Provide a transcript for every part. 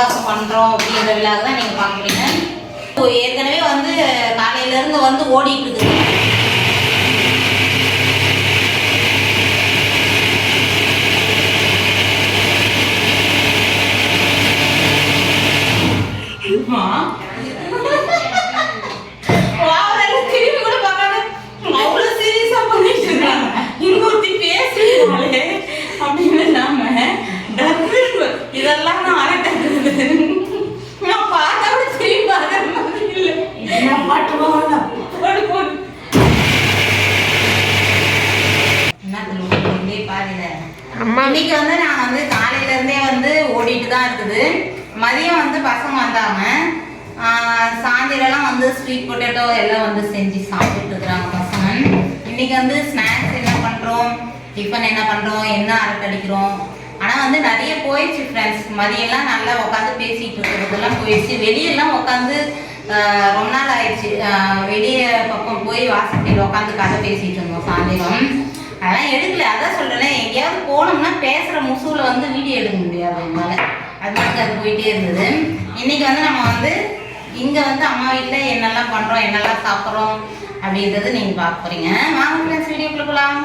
அட்டகாசம் பண்ணுறோம் அப்படின்ற விழாவை தான் நீங்கள் பார்க்க போறீங்க இப்போ ஏற்கனவே வந்து காலையிலேருந்து வந்து ஓடிட்டு இருக்குது. இதெல்லாம் நான் நான் பார்த்தா கூட திரும்பி பார்க்கற மாதிரி இல்லை. என்ன இன்னைக்கு வந்து நான் வந்து காலையில இருந்தே வந்து ஓடிட்டு தான் இருக்குது. மதியம் வந்து பசங்க வந்தாங்க. சாயந்தரம்லாம் வந்து ஸ்வீட் பொட்டேட்டோ எல்லாம் வந்து செஞ்சு சாப்பிட்டுட்டு இருக்கிறாங்க பசங்க. இன்னைக்கு வந்து ஸ்நாக்ஸ் என்ன பண்றோம்? டிஃபன் என்ன பண்றோம்? என்ன அரட்டடிக்கிறோம் ஆனால் வந்து நிறைய போயிடுச்சு ஃப்ரெண்ட்ஸ் மதியெல்லாம் நல்லா உட்காந்து பேசிட்டு இருக்கிறதெல்லாம் போயிடுச்சு. வெளியெல்லாம் உட்காந்து ரொம்ப நாள் ஆயிடுச்சு. வெளியே வெளிய பக்கம் போய் வாசப்படியில் உட்காந்து கதை பேசிட்டு இருந்தோம் சாயந்தரம். அதெல்லாம் எடுக்கல. அதான் சொல்றேன் எங்கேயாவது போனோம்னா பேசுகிற முசூல வந்து வீடியோ எடுக்க முடியாது அதனால அது மாதிரி அது போயிட்டே இருந்தது. இன்னைக்கு வந்து நம்ம வந்து இங்கே வந்து அம்மா வீட்டில் என்னெல்லாம் பண்ணுறோம் என்னெல்லாம் சாப்பிட்றோம் அப்படின்றது நீங்கள் பார்க்க போறீங்க. வாங்க ஃப்ரெண்ட்ஸ் வீடியோக்குள்ள போலாம்.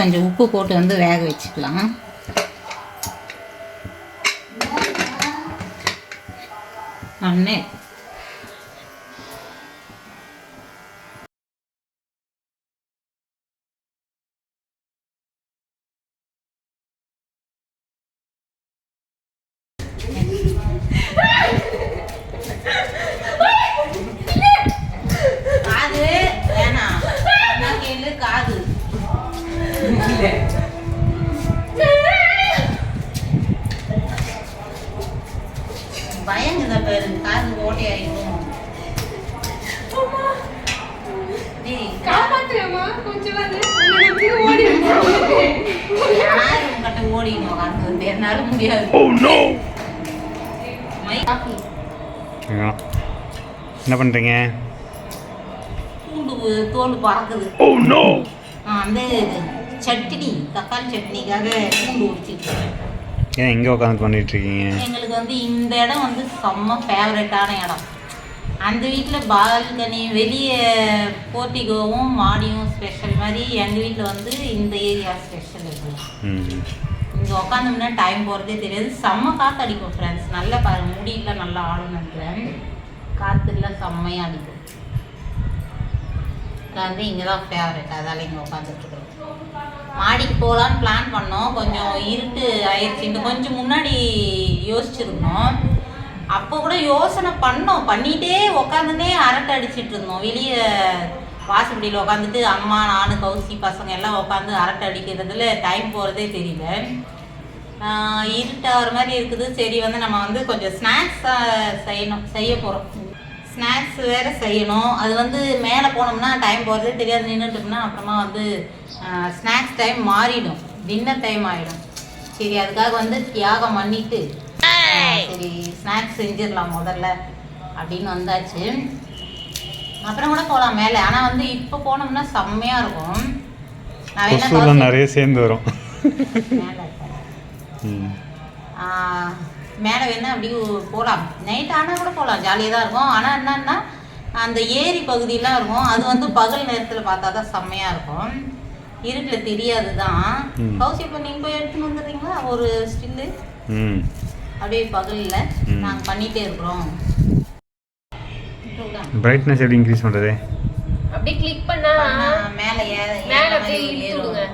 கொஞ்சம் உப்பு போட்டு வந்து வேக வச்சுக்கலாம். அண்ணே என்ன பண்ணுறீங்க பூண்டு தோல் பறக்குது. நான் வந்து சட்னி தக்காளி சட்னிக்காக பூண்டு உரிச்சிட்டு ஏன் எங்கே உட்காந்து பண்ணிட்டு இருக்கீங்க எங்களுக்கு வந்து இந்த இடம் வந்து செம்ம ஃபேவரட்டான இடம். அந்த வீட்டில் பால்கனி வெளியே போர்ட்டிகோவும் மாடியும் ஸ்பெஷல் மாதிரி எங்கள் வீட்டில் வந்து இந்த ஏரியா ஸ்பெஷல் இருக்குது ம் இங்கே உட்காந்தோம்னா டைம் போகிறதே தெரியாது. செம்ம காற்று அடிக்கும் ஃப்ரெண்ட்ஸ் நல்லா பாருங்க. முடியெல்லாம் நல்லா காற்றுலாம் செம்மையாக அடிக்கும் நான் வந்து இங்கே தான் ஃபேவரட் அதால் இங்கே உட்காந்துட்ருக்குறோம் மாடிக்கு போகலான்னு பிளான் பண்ணோம். கொஞ்சம் இருட்டு ஆயிடுச்சுட்டு கொஞ்சம் முன்னாடி யோசிச்சிருந்தோம். அப்போ கூட யோசனை பண்ணோம். பண்ணிகிட்டே உக்காந்துனே அரட்டை அடிச்சிட்டு இருந்தோம். வெளியே வாசப்படியில் உட்காந்துட்டு அம்மா நான் கௌசி பசங்க எல்லாம் உட்காந்து அரட்டை அடிக்கிறதுல டைம் போகிறதே தெரியல. இருட்டாகிற மாதிரி இருக்குது. சரி வந்து நம்ம வந்து கொஞ்சம் ஸ்நாக்ஸ் செய்யணும் செய்ய போகிறோம் ஸ்நாக்ஸ் வேறு செய்யணும். அது வந்து மேலே போனோம்னா டைம் போகிறதே தெரியாது. நின்றுட்டோம்னா அப்புறமா வந்து ஸ்நாக்ஸ் டைம் மாறிடும். டின்னர் டைம் ஆகிடும் சரி அதுக்காக வந்து தியாகம் பண்ணிட்டு சரி ஸ்நாக்ஸ் செஞ்சிடலாம் முதல்ல அப்படின்னு வந்தாச்சு. அப்புறம் கூட போகலாம் மேலே. ஆனால் வந்து இப்போ போனோம்னா செம்மையாக இருக்கும். நிறைய சேர்ந்து வரும். மேலே இருக்கேன். ம் ஆஹ் மேலே வேணா அப்படி போகலாம் நைட் ஆனால் கூட போகலாம் ஜாலியாக தான் இருக்கும். ஆனால் என்னன்னா அந்த ஏரி பகுதியெலாம் இருக்கும். அது வந்து பகல் நேரத்தில் பார்த்தா தான் செம்மையாக இருக்கும். இருட்டில் தெரியாது தான். கௌசி இப்போ நீங்கள் போய் எடுத்துன்னு வந்துடுறீங்களா? ஒரு ஸ்டில்லு ம். அப்படியே பகலில். நாங்கள் பண்ணிகிட்டே இருக்கிறோம். பிரைட்னஸ் எப்படி இன்க்ரீஸ் பண்ணுறது அப்படியே கிளிக் பண்ணா மேலே மேல அப்படியே மாதிரி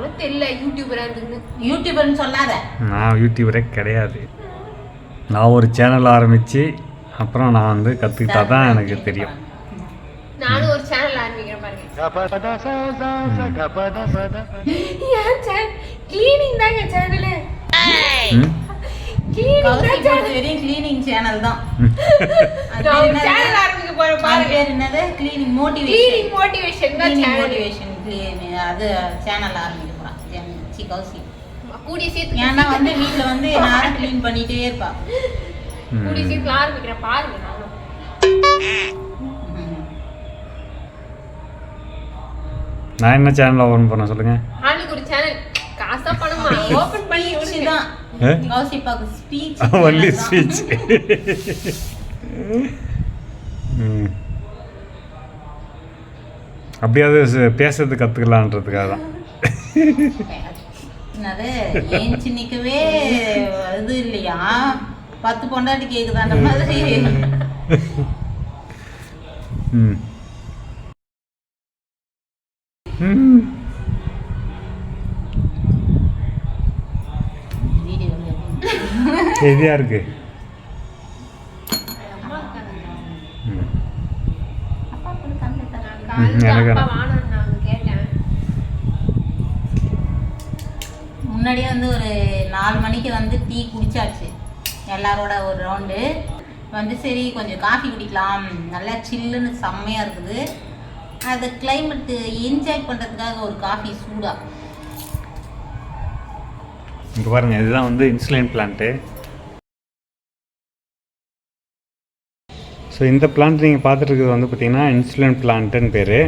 உனக்கு தெரியல யூடியூபரா யூடியூபர்னு சொல்லாத. நான் யூடியூபரே கிடையாது. நான் ஒரு சேனல் ஆரம்பித்து அப்புறம் நான் வந்து கற்றுக்கிட்டா தான் எனக்கு தெரியும். நானும் ஒரு சேனல் ஆரம்பிக்கிறேன் பாருங்க. கிளீனிங் தாங்க சேனலு கிளீனிங் சேனல் தான்? சேனல் ஆரம்பிக்க பாருங்க. பேர் என்னது? Cleaning motivation cleaning motivation motivation அது சேனல் ஆரம்பிக்க போறான் சி கௌசி. கூடிய சீத்து ஏன்னா வந்து வீட்ல வந்து நேரம் க்ளீன் பண்ணிட்டே இருப்பா. கூடிய ம் சீத்துல ஆரம்பிக்கிறேன் பாருங்க. நான் என்ன சேனல் ஓப்பன் பண்ண சொல்லுங்க? ஆளுக்கு ஒரு சேனல் காசா பணமா? ஓபன் பண்ணி Speech விடுங்க தான். ஏ? கௌசி பாக்கு ஸ்பீச் ஒன்லி ஸ்பீச் அப்படியாவது பேசுறது கற்றுக்கலான்றதுக்காக தான். என்னது ஏஞ்சி நிக்கவே இது இல்லையா? பத்து பொண்டாட்டி கேக்குதான்ற மாதிரி. ம். ம். வீடியோ வந்து ஹெவியாக இருக்கு எனக்கு அப்பா வானம் நான் கேட்டேன் முன்னாடியே வந்து ஒரு நாலு மணிக்கு வந்து டீ குடிச்சாச்சு. எல்லாரோட ஒரு ரவுண்டு வந்து சரி கொஞ்சம் காஃபி குடிக்கலாம். நல்லா சில்லுன்னு செம்மையாக இருக்குது. அது கிளைமேட்டு என்ஜாய் பண்ணுறதுக்காக ஒரு காஃபி சூடாக இங்கே பாருங்க இதுதான் வந்து இன்சுலின் பிளான்ட்டு ஸோ இந்த பிளான்ட் நீங்கள் பார்த்துட்டு இருக்கிறது வந்து பார்த்தீங்கன்னா இன்சுலின் பிளான்ட்டுன்னு பேர்.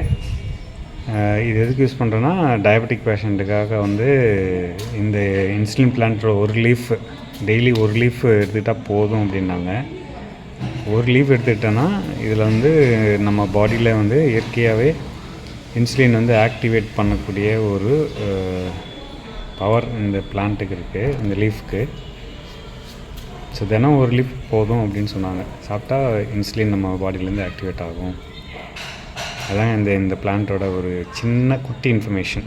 இது எதுக்கு யூஸ் பண்ணுறேன்னா டயபெட்டிக் பேஷண்ட்டுக்காக வந்து இந்த இன்சுலின் பிளான்ட்டோட ஒரு லீஃப் டெய்லி ஒரு லீஃப் எடுத்துக்கிட்டால் போதும் அப்படின்னாங்க. ஒரு லீஃப் எடுத்துக்கிட்டோன்னா இதில் வந்து நம்ம பாடியில் வந்து இயற்கையாகவே இன்சுலின் வந்து ஆக்டிவேட் பண்ணக்கூடிய ஒரு பவர் இந்த பிளான்ட்டுக்கு இருக்குது இந்த லீஃப்க்கு ஸோ தினம் ஒரு லீஃப் போதும் அப்படின்னு சொன்னாங்க. சாப்பிட்டா இன்சுலின் நம்ம பாடியிலேருந்து ஆக்டிவேட் ஆகும். அதான் இந்த இந்த பிளான்ட்டோட ஒரு சின்ன குட்டி இன்ஃபர்மேஷன்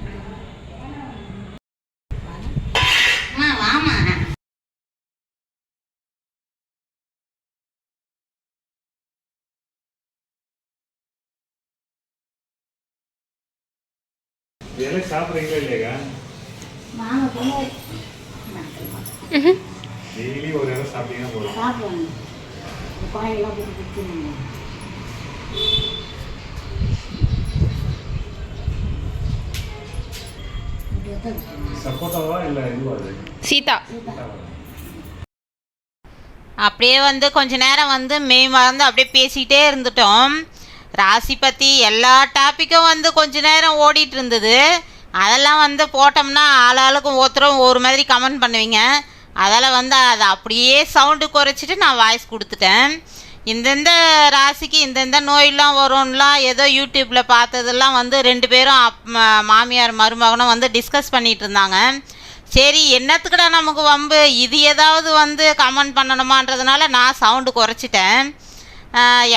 இதெல்லாம் சாப்பிட்றீங்களா இல்லையா சீதா அப்படியே வந்து கொஞ்ச நேரம் வந்து மே வந்து அப்படியே பேசிக்கிட்டே இருந்துட்டோம். ராசி பற்றி எல்லா டாப்பிக்கும் வந்து கொஞ்ச நேரம் ஓடிட்டு இருந்தது. அதெல்லாம் வந்து போட்டோம்னா ஆளாளுக்கும் ஒருத்தரும் ஒரு மாதிரி கமெண்ட் பண்ணுவீங்க. அதெல்லாம் வந்து அதை அப்படியே சவுண்டு குறைச்சிட்டு நான் வாய்ஸ் கொடுத்துட்டேன். இந்தந்த ராசிக்கு இந்தந்த நோயெல்லாம் வரும்லாம் ஏதோ யூடியூப்பில் பார்த்ததெல்லாம் வந்து ரெண்டு பேரும் அப் மாமியார் மருமகனும் வந்து டிஸ்கஸ் பண்ணிகிட்டு இருந்தாங்க. சரி என்னத்துக்குடா நமக்கு வம்பு? இது ஏதாவது வந்து கமெண்ட் பண்ணணுமான்றதுனால நான் சவுண்டு குறைச்சிட்டேன்.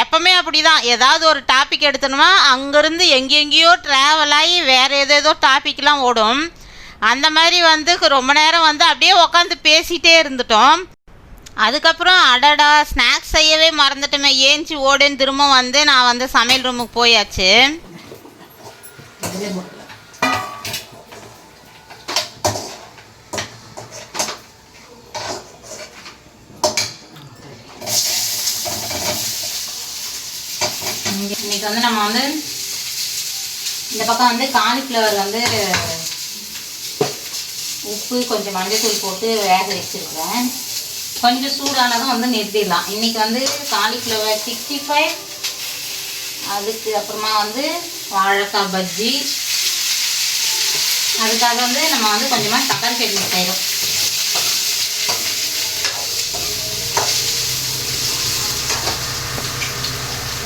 எப்பவுமே அப்படி தான் ஏதாவது ஒரு டாபிக் எடுத்தணுமா அங்கேருந்து எங்கெங்கேயோ ட்ராவல் ஆகி வேறு ஏதேதோ டாபிக்லாம் ஓடும். அந்த மாதிரி வந்து ரொம்ப நேரம் வந்து அப்படியே உட்காந்து பேசிகிட்டே இருந்துட்டோம். அதுக்கப்புறம் அடடா ஸ்நாக்ஸ் செய்யவே மறந்துட்டோமே. ஏஞ்சி ஓடுன்னு திரும்ப வந்து நான் வந்து சமையல் ரூமுக்கு போயாச்சு. இன்றைக்கி வந்து நம்ம வந்து இந்த பக்கம் வந்து காலிஃப்ளவர் வந்து உப்பு கொஞ்சம் மஞ்சத்தூள் போட்டு வேக வச்சுருக்கேன் கொஞ்சம் சூடானதும் வந்து நிறுத்திடலாம். இன்றைக்கி வந்து காலிஃப்ளவர் சிக்ஸ்டி ஃபைவ் அதுக்கு அப்புறமா வந்து வாழைக்காய் பஜ்ஜி. அதுக்காக வந்து நம்ம வந்து கொஞ்சமாக தக்காளி சட்னி செய்கிறோம்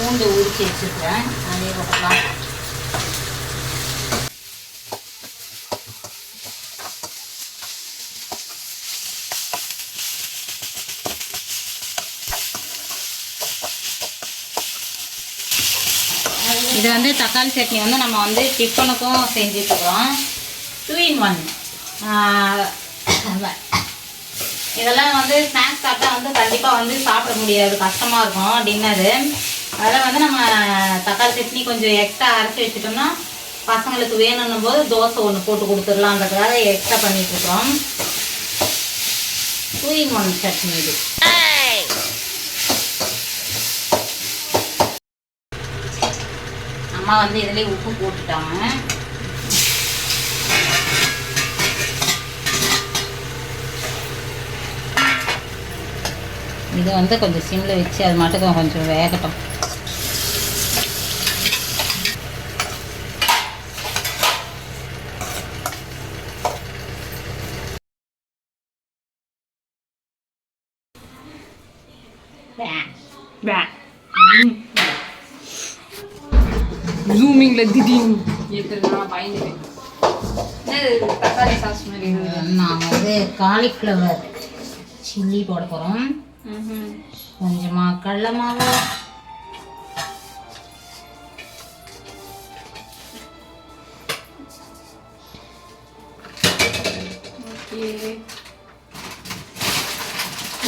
பூண்டு உரிச்சு வச்சுருக்கேன் அதே போட்டுக்கலாம் இது வந்து தக்காளி சட்னி வந்து நம்ம வந்து டிஃபனுக்கும் செஞ்சுட்டுருக்கோம். டூ இன் ஒன் இதெல்லாம் வந்து ஸ்நாக்ஸ் சாப்பிட்டா வந்து கண்டிப்பாக வந்து சாப்பிட முடியாது. கஷ்டமாக இருக்கும். டின்னரு அதை வந்து நம்ம தக்காளி சட்னி கொஞ்சம் எக்ஸ்ட்ரா அரைச்சி வச்சுட்டோம்னா பசங்களுக்கு வேணும்னும் போது தோசை ஒன்று போட்டு கொடுத்துடலான்றதுக்காக எக்ஸ்ட்ரா பண்ணிட்டு இருக்கிறோம். டூ இன் ஒன் சட்னி இது. அம்மா வந்து இதுலேயே உப்பு போட்டுட்டாங்க. இது வந்து கொஞ்சம் சிம்மில் வச்சு அது மட்டும் கொஞ்சம் வேகட்டும். திடீர்னு. ஏத்துறதுனா பயந்துட்டேன். என்னது தக்காளி சாஸ் மாதிரி நான் வந்து காலிஃப்ளவர் சில்லி போட போகிறோம் கொஞ்சமாக கடல மாவு.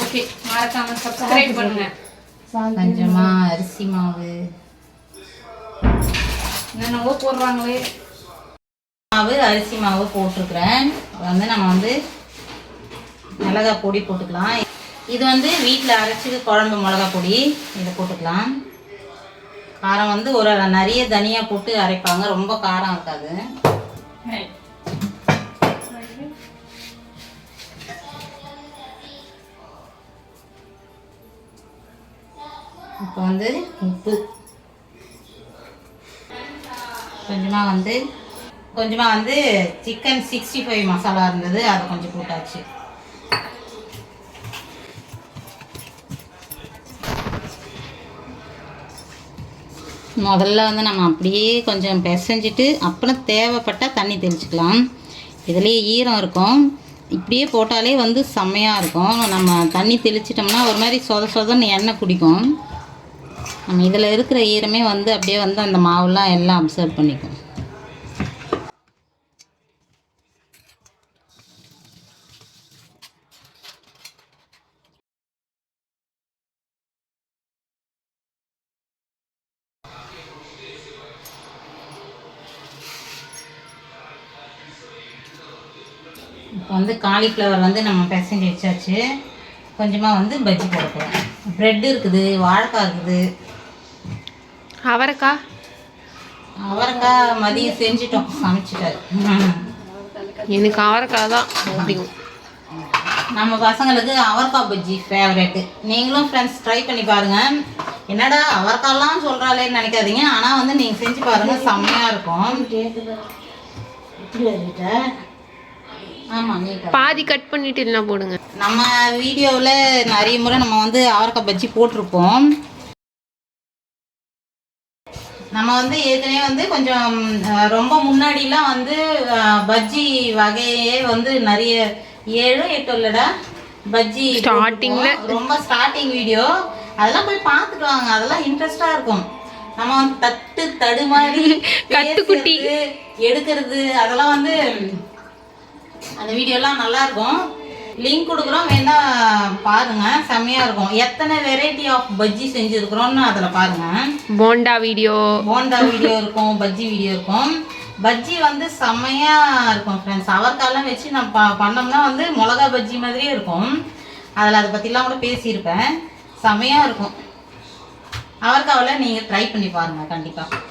ஓகே. மறக்காம சப்ஸ்கிரைப் பண்ணுங்க. கொஞ்சமாக அரிசி மாவு. என்னென்னவோ போடுறாங்களே. மாவு அரிசி மாவு போட்டிருக்கிறேன். வந்து நம்ம வந்து மிளகா பொடி போட்டுக்கலாம். இது வந்து வீட்டில் அரைச்சி குழம்பு மிளகா பொடி இதை போட்டுக்கலாம். காரம் வந்து ஒரு நிறைய தனியா போட்டு அரைப்பாங்க. ரொம்ப காரம் இருக்காது. இப்போ வந்து உப்பு. கொஞ்சமாக வந்து கொஞ்சமாக வந்து சிக்கன் சிக்ஸ்டி ஃபைவ் மசாலா இருந்தது அதை கொஞ்சம் போட்டாச்சு. முதல்ல வந்து நம்ம அப்படியே கொஞ்சம் பிசைஞ்சிட்டு அப்புறம் தேவைப்பட்டால் தண்ணி தெளிச்சுக்கலாம். இதுலேயே ஈரம் இருக்கும். இப்படியே போட்டாலே வந்து செம்மையாக இருக்கும். நம்ம தண்ணி தெளிச்சிட்டோம்னா ஒரு மாதிரி சொத சொதன்னு எண்ணெய் குடிக்கும். நம்ம இதில் இருக்கிற ஈரமே வந்து அப்படியே வந்து அந்த மாவுலாம் எல்லாம் அப்சர்வ் பண்ணிக்கும். இப்போ வந்து காலிஃப்ளவர் வந்து நம்ம பிசைஞ்சு வச்சாச்சு. கொஞ்சமாக வந்து பஜ்ஜி போட போகிறோம் ப்ரெட் இருக்குது வாழைக்காய் இருக்குது. அவரைக்கா? அவரைக்காய் மதியம் செஞ்சிட்டோம். சமைச்சிட்டாரு. எனக்கு அவரைக்காய் தான் பிடிக்கும். நம்ம பசங்களுக்கு அவரைக்காய் பஜ்ஜி ஃபேவரெட்டு நீங்களும் ஃப்ரெண்ட்ஸ் ட்ரை பண்ணி பாருங்க. என்னடா அவரைக்காய்லாம் சொல்கிறாளேன்னு நினைக்காதீங்க. ஆனால் வந்து நீங்கள் செஞ்சு பாருங்க செம்மையாக இருக்கும். பாதி கட் பண்ணிட்டு என்ன போடுங்க. நம்ம வீடியோவில் நிறைய முறை நம்ம வந்து அவரைக்காய் பஜ்ஜி போட்டிருப்போம். நம்ம வந்து ஏற்கனவே வந்து கொஞ்சம் ரொம்ப முன்னாடிலாம் வந்து பஜ்ஜி வகையே வந்து நிறைய ஏழு எட்டு இல்லடா பஜ்ஜி. போட்டிருப்போம். ரொம்ப ஸ்டார்டிங் வீடியோ அதெல்லாம் போய் பார்த்துட்டு வாங்க அதெல்லாம் இன்ட்ரெஸ்டாக இருக்கும் நம்ம வந்து தட்டு தடுமாறி. பேசுறது, எடுக்கிறது அதெல்லாம் வந்து அந்த வீடியோலாம் நல்லா இருக்கும் லிங்க் கொடுக்குறோம். வேணா பாருங்க. செம்மையா இருக்கும். எத்தனை வெரைட்டி ஆஃப் பஜ்ஜி செஞ்சுருக்குறோம்னு அதில் பாருங்க. போண்டா வீடியோ. போண்டா வீடியோ இருக்கும் பஜ்ஜி வீடியோ இருக்கும். பஜ்ஜி வந்து செம்மையா இருக்கும் ஃப்ரெண்ட்ஸ் அவரைக்காலாம் வச்சு ப பண்ணோம்னா வந்து மிளகா பஜ்ஜி மாதிரியே இருக்கும். அதில் அதை பற்றிலாம் கூட பேசியிருப்பேன். செம்மையா இருக்கும். அவரைக்காவில் நீங்கள் ட்ரை பண்ணி பாருங்க கண்டிப்பாக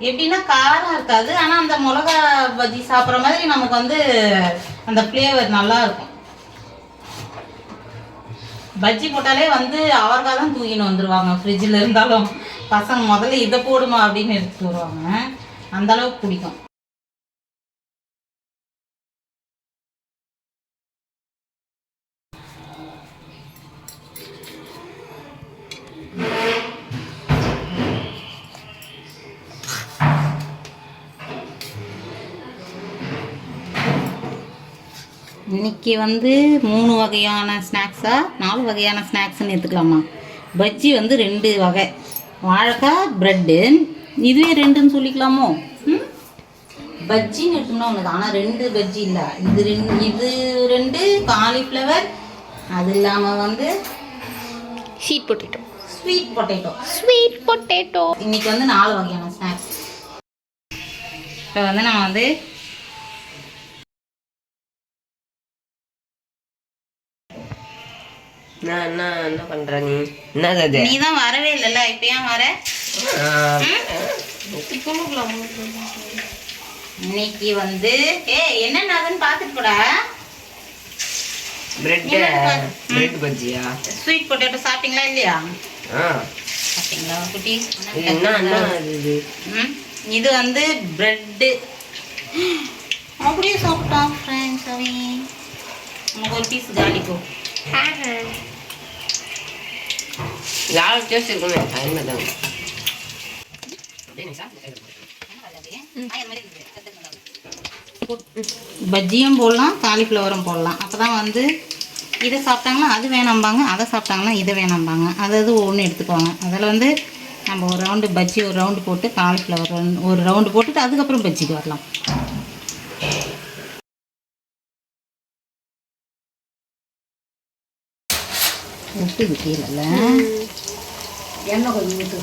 எப்படின்னா காரம் இருக்காது. ஆனால் அந்த மிளகா பஜ்ஜி சாப்பிட்ற மாதிரி நமக்கு வந்து அந்த ஃப்ளேவர் நல்லா இருக்கும். பஜ்ஜி போட்டாலே வந்து அவரைக்காய் தான் தூக்கின்னு வந்துடுவாங்க ஃப்ரிட்ஜில் இருந்தாலும் பசங்க முதல்ல இதை போடுமா அப்படின்னு எடுத்துட்டு வருவாங்க. அந்த அளவுக்கு பிடிக்கும். இன்னைக்கு வந்து மூணு வகையான ஸ்நாக்ஸா நாலு வகையான ஸ்நாக்ஸ்னு எடுத்துக்கலாமா? பஜ்ஜி வந்து ரெண்டு வகை. வாழைக்காய் ப்ரெட்டு இதுவே ரெண்டுன்னு சொல்லிக்கலாமோ? ம்? பஜ்ஜின்னு எடுத்தோம்னா ஒன்று ஆனால் ரெண்டு பஜ்ஜி இல்லை. இது ரெண்டு இது ரெண்டு காலிஃப்ளவர் அது இல்லாமல் வந்து ஷீட் போட்டுட்டோம் ஸ்வீட் பொட்டேட்டோ ஸ்வீட் பொட்டேட்டோ இன்னைக்கு வந்து நாலு வகையான ஸ்நாக்ஸ் இப்போ வந்து நம்ம வந்து நான் என்ன என்ன பண்ற நீ? என்னது அது நீ தான் வரவே இல்லைல்ல இப்போ ஏன் வர? இன்னைக்கு வந்து ஏ என்னென்னதுன்னு பார்த்துட்டு போடா. பிரெட் பிரெட் பஜ்ஜியா ஸ்வீட் பொட்டேட்டோ சாப்பிட்டீங்களா இல்லையா? சாப்பிட்டீங்களா குட்டி? என்ன என்ன இது? ம், இது வந்து பிரெட்டு அப்படியே சாப்பிட்டோம் ஃப்ரெண்ட்ஸ் அவி நமக்கு ஒரு பீஸ் காலிக்கோ யாரும் டேஸ்ட் இருக்குமே டைம் தான் பஜ்ஜியும் போடலாம் காலிஃப்ளவரும் போடலாம். அப்போ தான் வந்து இதை சாப்பிட்டாங்கன்னா அது வேணாம்பாங்க அதை சாப்பிட்டாங்கன்னா இதை வேணாம்பாங்க. அது அது ஒன்று எடுத்துக்குவாங்க அதில் வந்து நம்ம ஒரு ரவுண்டு பஜ்ஜி ஒரு ரவுண்டு போட்டு காலிஃப்ளவர் ஒரு ரவுண்டு போட்டுட்டு அதுக்கப்புறம் பஜ்ஜிக்கு வரலாம். உப்பு கீழே எண்ணெய் கொஞ்சம் ஊற்று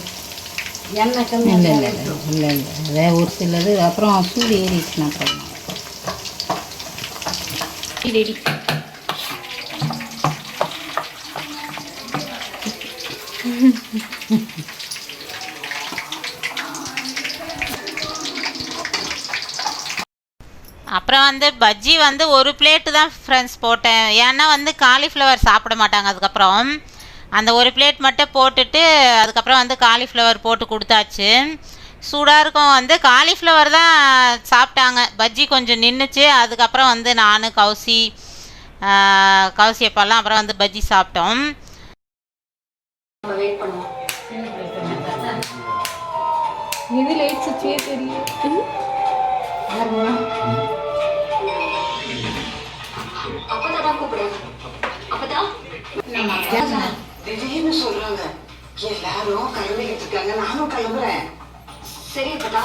எண்ணெய் கம்மி இல்லை இல்லை இல்லை இல்லை இல்லை. அதே ஒரு சிலது அப்புறம் சூடு ஏறிடுச்சுன்னா அப்புறம் ரெடி அப்புறம் வந்து பஜ்ஜி வந்து ஒரு பிளேட்டு தான் ஃப்ரெண்ட்ஸ் போட்டேன். ஏன்னா வந்து காலிஃப்ளவர் சாப்பிட மாட்டாங்க. அதுக்கப்புறம் அந்த ஒரு பிளேட் மட்டும் போட்டுட்டு அதுக்கப்புறம் வந்து காலிஃப்ளவர் போட்டு கொடுத்தாச்சு. சூடாக இருக்கும். வந்து காலிஃப்ளவர் தான் சாப்பிட்டாங்க. பஜ்ஜி கொஞ்சம் நின்றுச்சு அதுக்கப்புறம் வந்து நான் கௌசி ஆஹ், கௌசி அப்பாலாம் அப்புறம் வந்து பஜ்ஜி சாப்பிட்டோம். லைட் சுவிட்சே தெரியும் திடீர்னு சொல்றாங்க? எல்லாரும் கிளம்பிக்கிட்டு இருக்காங்க. நானும் கிளம்புறேன். சரி அப்பதா.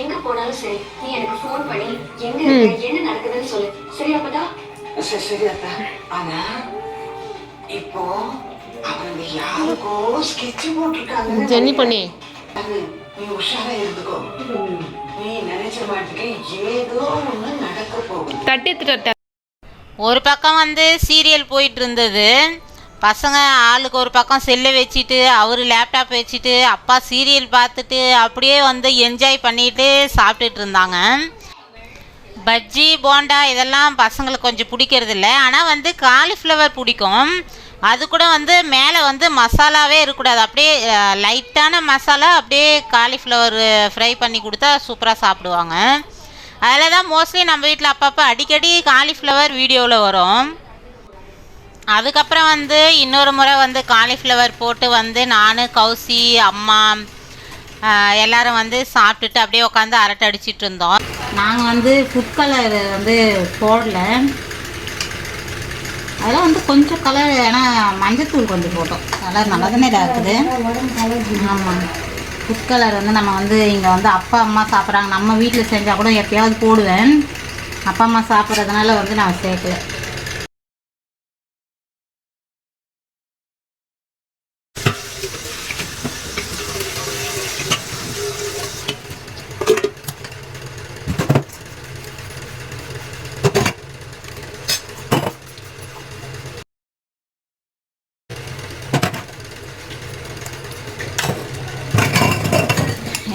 எங்க போனாலும் சரி நீ எனக்கு ஃபோன் பண்ணி எங்க இருக்க என்ன நடக்குதுன்னு சொல்லு. சரி அப்பதா. சரி சரி அத்தா ஆனா இப்போ அவங்க யாருக்கோ ஸ்கெட்ச் போட்டிருக்காங்க ஜென்னி பண்ணி. நீ உஷாரா இருந்துக்கோ. நீ நினைச்ச மாட்டுக்கு ஏதோ ஒண்ணு நடக்க போகுது. தட்டி தட்ட ஒரு பக்கம் வந்து சீரியல் போயிட்டு இருந்தது. பசங்க ஆளுக்கு ஒரு பக்கம் செல்லை வச்சுட்டு அவர் லேப்டாப் வச்சுட்டு அப்பா சீரியல் பார்த்துட்டு அப்படியே வந்து என்ஜாய் பண்ணிட்டு சாப்பிட்டுட்டு இருந்தாங்க. பஜ்ஜி போண்டா இதெல்லாம் பசங்களுக்கு கொஞ்சம் பிடிக்கிறது இல்லை. ஆனால் வந்து காலிஃப்ளவர் பிடிக்கும். அது கூட வந்து மேலே வந்து மசாலாவே இருக்கக்கூடாது. அப்படியே லைட்டான மசாலா அப்படியே காலிஃப்ளவர் ஃப்ரை பண்ணி கொடுத்தா சூப்பராக சாப்பிடுவாங்க. அதில் தான் மோஸ்ட்லி நம்ம வீட்டில் அப்பப்போ அடிக்கடி காலிஃப்ளவர் வீடியோவில் வரும். அதுக்கப்புறம் வந்து இன்னொரு முறை வந்து காலிஃப்ளவர் போட்டு வந்து நான் கௌசி அம்மா எல்லாரும் வந்து சாப்பிட்டுட்டு அப்படியே உட்காந்து அரட்டை அடிச்சிட்டு இருந்தோம். நாங்கள் வந்து ஃபுட் கலர் வந்து போடல. அதெல்லாம் வந்து கொஞ்சம் கலர் ஏன்னா மஞ்சத்தூள் கொஞ்சம் போட்டோம். கலர் நல்லா தானே இருக்குது. ஆமாம் ஃபுட் கலர் வந்து நம்ம வந்து இங்கே வந்து அப்பா அம்மா சாப்பிட்றாங்க. நம்ம வீட்டில் செஞ்சால் கூட எப்பயாவது போடுவேன். அப்பா அம்மா சாப்பிட்றதுனால வந்து நான் சேர்க்கல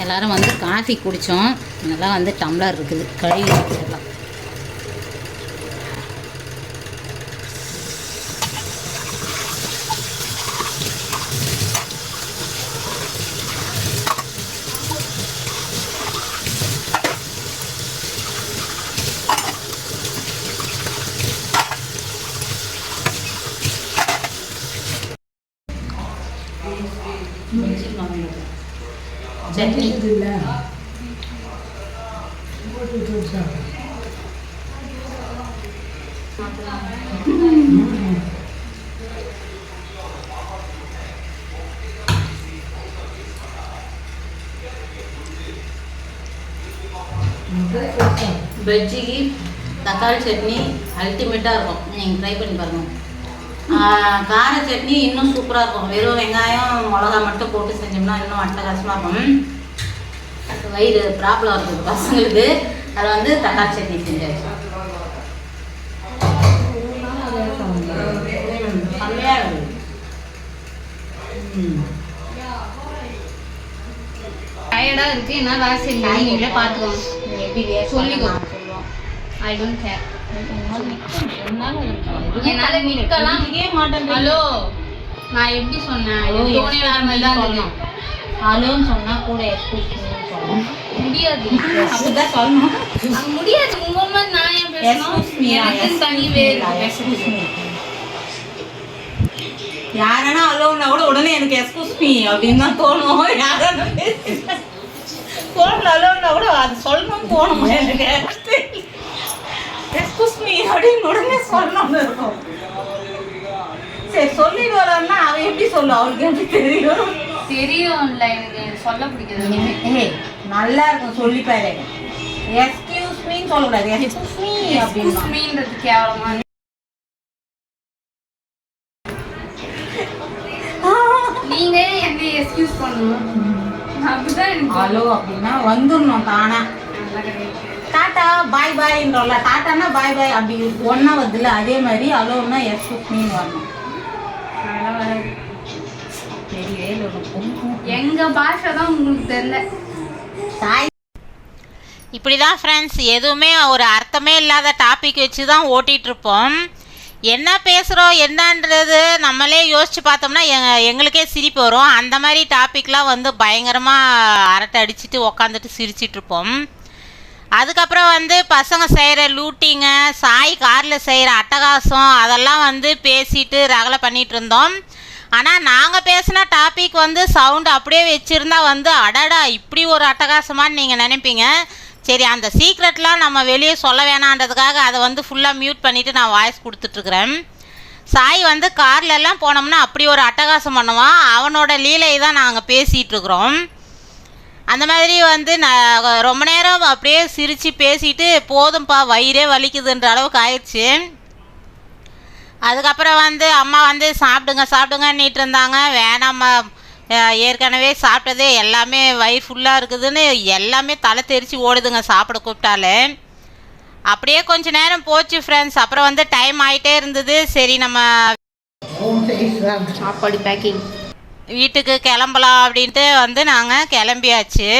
எல்லாரும் வந்து காஃபி குடித்தோம் நல்லா வந்து டம்ளர் இருக்குது. கழுவி வச்சிடலாம் சட்னி பஜ்ஜிக்கு தக்காளி சட்னி அல்டிமேட்டாக இருக்கும். நீங்கள் ட்ரை பண்ணி பாருங்கள் கார சட்னி இன்னும் சூப்பராக இருக்கும். வெறும் வெங்காயம் மிளகா மட்டும் போட்டு செஞ்சோம்னா இன்னும் அட்டகாசமாக இருக்கும். வயிறு ப்ராப்ளம் இருக்குது பசங்களுக்கு. அதில் வந்து தக்காளி சட்னி செஞ்சாச்சு. செம்மையா இருக்குது. ம். டயர்டா இருக்கு. என்னால வேலை செய்ய முடியல நீங்களே பாத்துக்கோங்க நீ ஐ டோன்ட் கேர் என்னால என்னால நிக்கலாம் நிக்கவே மாட்டேன் ஹலோ. நான் எப்படி சொன்னேன்? தான் சொல்லணும். இருந்தது. ஹலோன்னு சொன்னா கூட முடியாது. அப்படிதான் சொல்லணும். முடியாது. உங்க மாதிரி நான் ஏன் பேசணும்? தனி வேறு. யாரனா அலோன்னா கூட உடனே எனக்கு எக்ஸ்கூஸ் மீ அப்படின்னு தான் தோணும். யாரான ஃபோனில் அலோன்னா கூட அது சொல்லணும் தோணும் எனக்கு? எக்ஸ்கூஸ் மீ அப்படின்னு உடனே சொல்லணும்னு இருக்கும். சரி சொல்லிட்டு வரோம்னா அவன் எப்படி சொல்லும் அவளுக்கு எப்படி தெரியும்? தெரியும்ல எனக்கு சொல்ல பிடிக்காது. நல்லா இருக்கும் சொல்லி பாரு. எக்ஸ்கியூஸ் மீன்னு சொல்லக்கூடாது. எக்ஸ்கூஸ் மீ அப்படின்னா. மீன்றது கேவலமா. நீங்க என்ன எக்ஸ்கியூஸ் பண்ணணும்? அப்படிதான் ஹலோ அப்படின்னா வந்துடணும் தானா. டாட்டா பாய் பாய்ன்றோம்ல டாட்டானா பாய் பாய் அப்படி ஒன்றா வருதுல்ல அதே மாதிரி அலோன்னா எக்ஸ்கூஸ் மீன்னு வரணும். எங்க பாஷை தான் உங்களுக்கு தெரியல. தாய். இப்படி தான் ஃப்ரெண்ட்ஸ் எதுவுமே ஒரு அர்த்தமே இல்லாத டாபிக் வச்சு தான் ஓட்டிகிட்டு இருப்போம் என்ன பேசுகிறோம் என்னன்றது நம்மளே யோசித்து பார்த்தோம்னா எங்க எங்களுக்கே சிரிப்பு வரும். அந்த மாதிரி டாபிக்லாம் வந்து பயங்கரமாக அரட்டை அடிச்சுட்டு உக்காந்துட்டு சிரிச்சிட்டு இருப்போம் அதுக்கப்புறம் வந்து பசங்க செய்கிற லூட்டிங்க சாய் காரில் செய்கிற அட்டகாசம் அதெல்லாம் வந்து பேசிட்டு ரகலை பண்ணிகிட்டு இருந்தோம். ஆனால் நாங்கள் பேசின டாபிக் வந்து சவுண்டு அப்படியே வச்சுருந்தா வந்து அடடா இப்படி ஒரு அட்டகாசமானு நீங்கள் நினைப்பீங்க. சரி அந்த சீக்ரெட்லாம் நம்ம வெளியே சொல்ல வேணான்றதுக்காக அதை வந்து ஃபுல்லாக மியூட் பண்ணிவிட்டு நான் வாய்ஸ் கொடுத்துட்ருக்குறேன். சாய் வந்து கார்லெல்லாம் போனோம்னா அப்படி ஒரு அட்டகாசம் பண்ணுவான். அவனோட லீலை தான் நாங்கள் பேசிகிட்டு இருக்கிறோம். அந்த மாதிரி வந்து நான் ரொம்ப நேரம் அப்படியே சிரித்து பேசிட்டு போதும்ப்பா வயிறே வலிக்குதுன்ற அளவுக்கு ஆயிடுச்சு. அதுக்கப்புறம் வந்து அம்மா வந்து சாப்பிடுங்க சாப்பிடுங்கன்னிட்டு இருந்தாங்க. வேணாம்மா ஏற்கனவே சாப்பிட்டதே எல்லாமே வயிறு ஃபுல்லாக இருக்குதுன்னு எல்லாமே தலை தெரிச்சு ஓடுதுங்க சாப்பிட கூப்பிட்டாலே. அப்படியே கொஞ்ச நேரம் போச்சு ஃப்ரெண்ட்ஸ் அப்புறம் வந்து டைம் ஆகிட்டே இருந்தது. சரி நம்ம சாப்பாடு பேக்கிங் வீட்டுக்கு கிளம்பலாம் அப்படின்ட்டு வந்து நாங்கள் கிளம்பியாச்சு.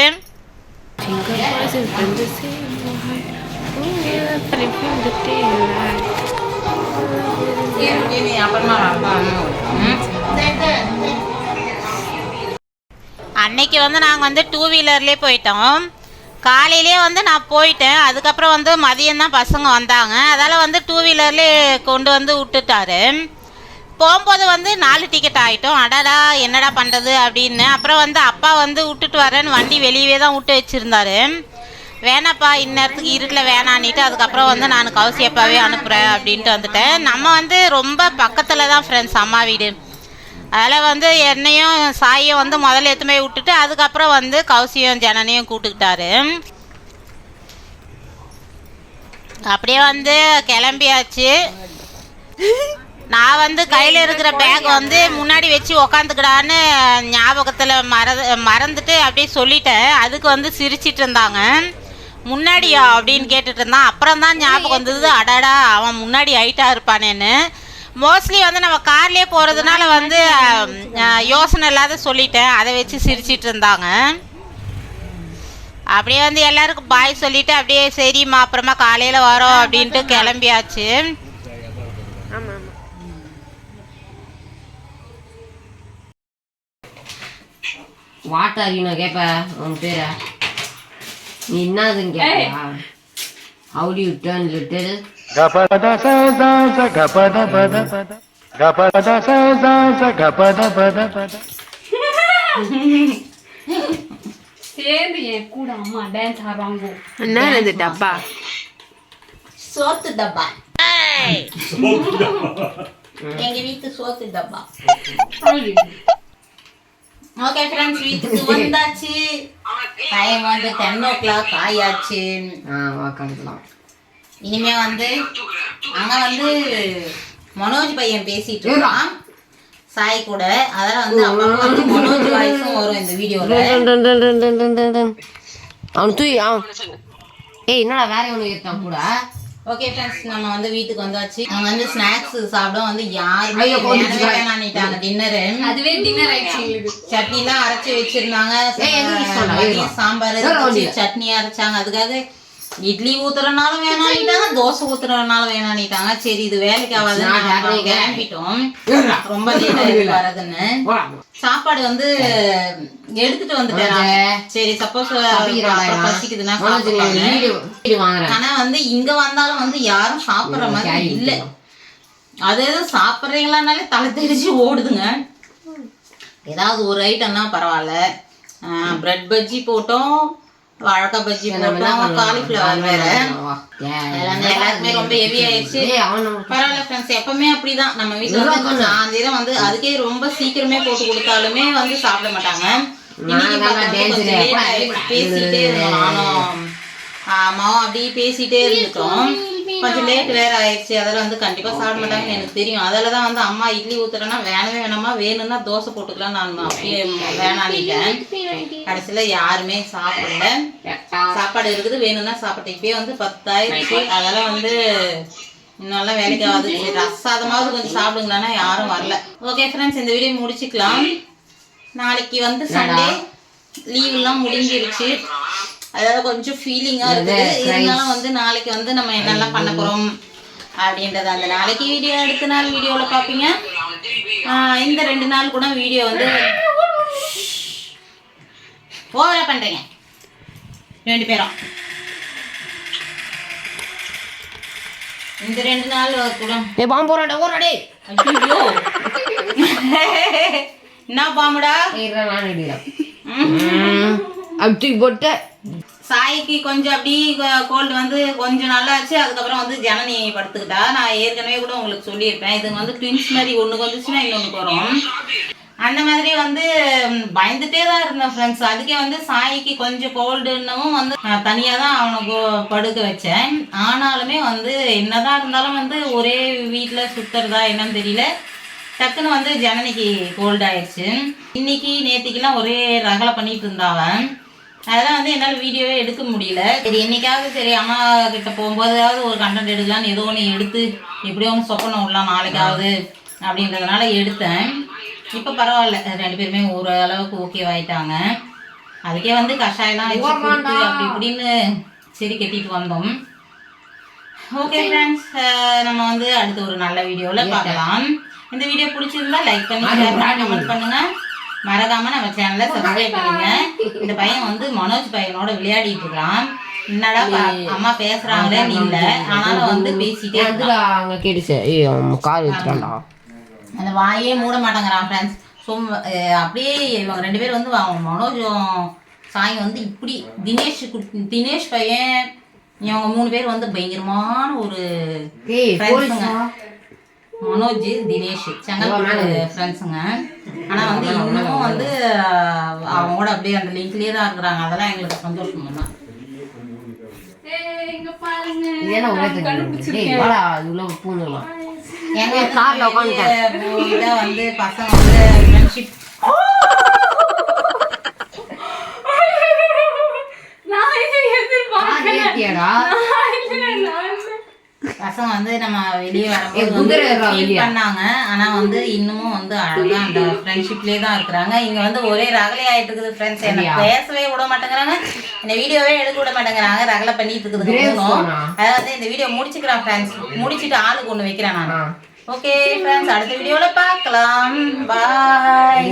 அன்னைக்கு வந்து நாங்கள் வந்து டூ வீலர்லேயே போயிட்டோம். காலையிலே வந்து நான் போயிட்டேன். அதுக்கப்புறம் வந்து மதியம் தான் பசங்க வந்தாங்க. அதால் வந்து டூ வீலர்லேயே கொண்டு வந்து விட்டுட்டாரு. போகும்போது வந்து நாலு டிக்கெட் ஆகிட்டோம் அடடா என்னடா பண்ணுறது அப்படின்னு. அப்புறம் வந்து அப்பா வந்து விட்டுட்டு வரேன்னு வண்டி வெளியவே தான் விட்டு வச்சுருந்தாரு. வேணாப்பா இந்நேரத்துக்கு இருட்டில் வேணான்னிட்டு அதுக்கப்புறம் வந்து நான் கவுசியப்பாவே அனுப்புகிறேன் அப்படின்ட்டு வந்துட்டேன். நம்ம வந்து ரொம்ப பக்கத்தில் தான் ஃப்ரெண்ட்ஸ் அம்மா வீடு. அதில் வந்து என்னையும் சாயும் வந்து முதல்ல எடுத்து போய் விட்டுட்டு அதுக்கப்புறம் வந்து கவுசியும் ஜனனையும் கூட்டுக்கிட்டாரு. அப்படியே வந்து கிளம்பியாச்சு. நான் வந்து கையில் இருக்கிற பேக் வந்து முன்னாடி வச்சு உக்காந்துக்கடான்னு ஞாபகத்தில் மற மறந்துட்டு அப்படியே சொல்லிட்டேன். அதுக்கு வந்து சிரிச்சிட்டு இருந்தாங்க. முன்னாடியா அப்படின்னு கேட்டுட்டு இருந்தான். அப்புறம் தான் ஞாபகம் வந்தது. அடடா அவன் முன்னாடி ஹைட்டாக இருப்பானேன்னு. மோஸ்ட்லி வந்து நம்ம கார்லேயே போகிறதுனால வந்து யோசனை இல்லாத சொல்லிட்டேன். அதை வச்சு சிரிச்சிட்டு இருந்தாங்க. அப்படியே வந்து எல்லாருக்கும் பாய் சொல்லிட்டு அப்படியே சரிம்மா அப்புறமா காலையில் வரோம் அப்படின்ட்டு கிளம்பியாச்சு. வாட் ஆர் யூ கேப்ப உன் பேர. நீ என்னதுன்னு கேப்பா how do you turn little. சேர்ந்து என் கூட அம்மா டான்ஸ் ஆடுறாங்க என்னது டப்பா? சோத்து டப்பா. எங்க வீட்டு சோத்து டப்பா. ஓகே ஃப்ரெண்ட்ஸ் வீட்டுக்கு வந்தாச்சு. டைம் வந்து டென் ஓ கிளாக் ஆயாச்சு கலக்கலாம் இனிமே வந்து அங்க வந்து மனோஜ் பையன் பேசிட்டு இருக்கான். சாய் கூட. அதெல்லாம் வந்து அப்பப்போ வந்து மனோஜ் வாய்ஸும் வரும் இந்த வீடியோல. அவன் தூய் அவன். ஏய் என்னடா வேற ஒன்று இருக்கான் கூட? ஓகே ஃப்ரெண்ட்ஸ் நம்ம வந்து வீட்டுக்கு வந்தாச்சு. நாங்க வந்து ஸ்நாக்ஸ் சாப்பிட வந்து யாருமே வேணவே வேணான்னுட்டாங்க டின்னரு அதுவே டின்னர் ஆயிடுச்சு சட்னிலாம் அரைச்சி வச்சிருந்தாங்க. சாம்பார். சட்னி அரைச்சாங்க. அதுக்காக இட்லி ஊத்துறனாலும் வேணான்னுட்டாங்க தோசை ஊத்துறனாலும் வேணான்னுட்டாங்க சரி இது வேலைக்கு ஆகாது. கிளம்பிட்டோம். ரொம்ப லேட் ஆயிடுச்சு வரதுன்னு. சாப்பாடு வந்து எடுத்துட்டு வந்துட்டேன் நான். சரி சப்போஸ் பசிக்குதுன்னா ஆனா வந்து இங்க வந்தாலும் வந்து யாரும் சாப்பிடுற மாதிரி இல்ல. அது எதுவும் சாப்பிட்றீங்களானாலே தலை தெரிச்சு ஓடுதுங்க. ஏதாவது ஒரு ஐட்டம்னா பரவாயில்ல. பிரெட் பஜ்ஜி போட்டோம். வாழைக்காய் பஜ்ஜி போட்டோம் காலிஃப்ளவர் வேற. வந்து எல்லாருக்குமே ரொம்ப ஹெவி ஆயிடுச்சு. பரவாயில்ல ஃப்ரெண்ட்ஸ் எப்பவுமே அப்படிதான். நம்ம வீட்டுல வந்து சாயந்தரம் வந்து அதுக்கே ரொம்ப சீக்கிரமே போட்டு கொடுத்தாலுமே வந்து சாப்பிட மாட்டாங்க. பேசிட்டே இருந்தோம் நானும். அம்மாவும் அப்படியே பேசிட்டே இருந்துட்டோம். கொஞ்சம் லேட் வேற ஆயிடுச்சு. அதெல்லாம் வந்து கண்டிப்பா சாப்பிட மாட்டாங்கன்னு எனக்கு தெரியும். அதில் தான் வந்து அம்மா இட்லி ஊத்துறேன்னா வேணவே வேணாமா? வேணும்னா தோசை போட்டுக்கலாம் நான் அப்படியே வேணான்னிட்டேன் கடைசியில யாருமே சாப்பிடல. சாப்பாடு இருக்குது வேணும்னா சாப்பிட்டேன் இப்பயே வந்து பத்தாயிடுச்சு. அதெல்லாம் வந்து இன்னும் வேலைக்கு ஆகுது. ரசாதமாவது கொஞ்சம் சாப்பிடுங்களான்னா யாரும் வரல. ஓகே ஃப்ரெண்ட்ஸ் இந்த வீடியோ முடிச்சுக்கலாம். நாளைக்கு வந்து சண்டே லீவ்லாம் முடிஞ்சிருச்சு. அதாவது கொஞ்சம் ஃபீலிங்காக இருக்குது. இருந்தாலும் வந்து நாளைக்கு வந்து நம்ம என்னெல்லாம் பண்ண போகிறோம் அப்படின்றது அந்த நாளைக்கு வீடியோ அடுத்த நாள் வீடியோவில் பார்ப்பீங்க. இந்த ரெண்டு நாள் கூட வீடியோ வந்து ஓவரா பண்ணுறீங்க ரெண்டு பேரும். இந்த ரெண்டு நாள் கூட. ஏய் பாம்பு போறான்டா ஓடுறாடே ஐயோ. என்ன பாம்புடா? நான் அப்படி போட்டு சாய்க்கு கொஞ்சம் அப்படி கோல்டு வந்து கொஞ்சம் நல்லாச்சு அதுக்கப்புறம் வந்து ஜனனி படுத்துக்கிட்டா. நான் ஏற்கனவே கூட உங்களுக்கு சொல்லியிருப்பேன். இது வந்து ட்வின்ஸ் மாதிரி ஒன்று வந்துச்சுன்னா இன்னொன்று வரும். அந்த மாதிரி வந்து பயந்துட்டே தான் இருந்தேன் ஃப்ரெண்ட்ஸ் அதுக்கே வந்து சாய்க்கு கொஞ்சம் கோல்டுன்னவும் வந்து தனியாக தான் அவனுக்கு படுக்க வச்சேன். ஆனாலுமே வந்து என்னதான் இருந்தாலும் வந்து ஒரே வீட்டில் சுத்துறதா என்னன்னு தெரியல. டக்குன்னு வந்து ஜனனிக்கு கோல்டு ஆயிடுச்சு. இன்னைக்கு நேத்திக்கெல்லாம் ஒரே ரகலை பண்ணிட்டு இருந்தாவன் அதெல்லாம் வந்து என்னால் வீடியோவே எடுக்க முடியல. சரி என்னைக்காவது சரி அம்மா கிட்ட போகும்போதாவது ஒரு கண்டென்ட் எடுக்கலாம்னு ஏதோ ஒன்று எடுத்து எப்படியோ ஒன்று சொப்பனம் விடலாம் நாளைக்காவது அப்படின்றதுனால எடுத்தேன். இப்போ பரவாயில்ல. ரெண்டு பேருமே ஓரளவுக்கு ஓகே ஆயிட்டாங்க அதுக்கே வந்து கஷாயம்லாம் வச்சு அப்படி இப்படின்னு சரி கட்டிட்டு வந்தோம். ஓகே ஃப்ரெண்ட்ஸ் நம்ம வந்து அடுத்த ஒரு நல்ல வீடியோவில் பார்க்கலாம். இந்த வீடியோ பிடிச்சிருந்தா லைக் பண்ணி கமெண்ட் பண்ணுங்க. மறக்காம நம்ம சேனலை சப்ஸ்கிரைப் பண்ணுங்க இந்த பையன் வந்து மனோஜ் பையனோட விளையாடிட்டு இருக்கான். என்னடா அம்மா பேசுறாங்களேன்னு இல்ல. ஆனாலும் வந்து பேசிட்டே அங்க கேட்டுச்சு. கால் எடுத்துட்டான்டா அந்த வாயே மூட மாட்டேங்கிறான் ஃப்ரெண்ட்ஸ் அஹ் அப்படியே இவங்க ரெண்டு பேரும் வந்து மனோஜும் சாய் வந்து இப்படி தினேஷ் தினேஷ் பையன் இவங்க மூணு பேர் வந்து பயங்கரமான ஒரு மனோஜ் தினேஷ். செங்கல்பட்டு ஃப்ரெண்ட்ஸுங்க ஆனால் வந்து இன்னமும் வந்து அவங்களோட அப்படியே அந்த லிங்க்லேயே தான் இருக்கிறாங்க. அதெல்லாம் எங்களுக்கு சந்தோஷம் தான் எங்க கார்ல உட்காந்துட்டேன். இதை வந்து பசங்க வந்து ஃப்ரெண்ட்ஷிப் நான் இதை எதிர்பார்க்கல. பசங்க வந்து நம்ம வெளியே வரும்போது. பண்ணாங்க. ஆனா வந்து இன்னமும் வந்து அழகா அந்த ஃப்ரெண்ட்ஷிப்லயே தான் இருக்கிறாங்க. இங்க வந்து ஒரே ரகலை ஆயிட்டு இருக்குது ஃப்ரெண்ட்ஸ் என்ன? பேசவே விட மாட்டேங்கிறாங்க. இந்த வீடியோவே எடுக்க விட மாட்டேங்கிறாங்க. ரகலை பண்ணிட்டு இருக்குது? அதாவது இந்த வீடியோ முடிச்சுக்கிறேன் ஃப்ரெண்ட்ஸ் முடிச்சிட்டு ஆளுக்கு ஒண்ணு வைக்கிறேன் நான். ஓகே ஃப்ரெண்ட்ஸ் அடுத்த வீடியோல பார்க்கலாம் பாய்